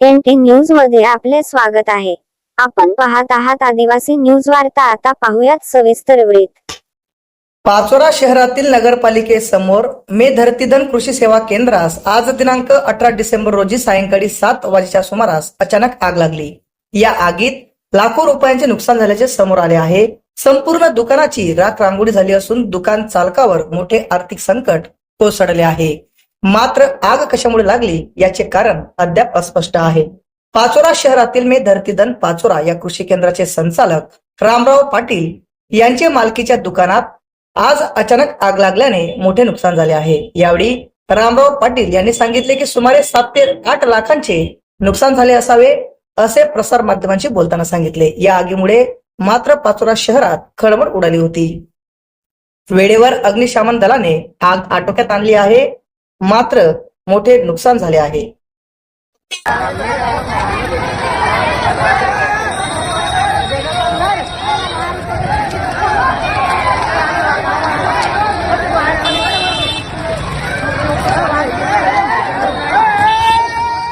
N t न्यूजमध्ये आपले स्वागत आहे. आपण पाहत आहात आदिवासी न्यूज वार्ता आता पाहूयात सविस्तर वृत्त पाचोरा शहरातील नगरपालिकेसमोर मे धरतीधन कृषी सेवा केंद्रास आज दिनांक अठरा डिसेंबर रोजी सायंकाळी सात वाजेच्या सुमारास अचानक आग लागली. या आगीत लाखो रुपयांचे नुकसान झाल्याचे समोर आले आहे. संपूर्ण दुकानाची राख रांगोळी झाली असून दुकान चालकावर मोठे आर्थिक संकट कोसळले आहे. मात्र आग कशामुळे लागली याचे कारण अद्याप अस्पष्ट आहे. पाचोरा शहरातील मे धरतीधन पाचोरा या कृषी केंद्राचे संचालक रामराव पाटील यांचे मालकीच्या दुकानात आज अचानक आग लागल्याने मोठे नुकसान झाले आहे. यावेळी रामराव पाटील यांनी सांगितले की सुमारे सात ते आठ लाखांचे नुकसान झाले असावे असे प्रसार माध्यमांशी बोलताना सांगितले. या आगीमुळे मात्र पाचोरा शहरात खळबळ उडाली होती. वेळेवर अग्निशमन दलाने आग आटोक्यात आणली आहे. मात्र मोठे नुकसान झाले आहे.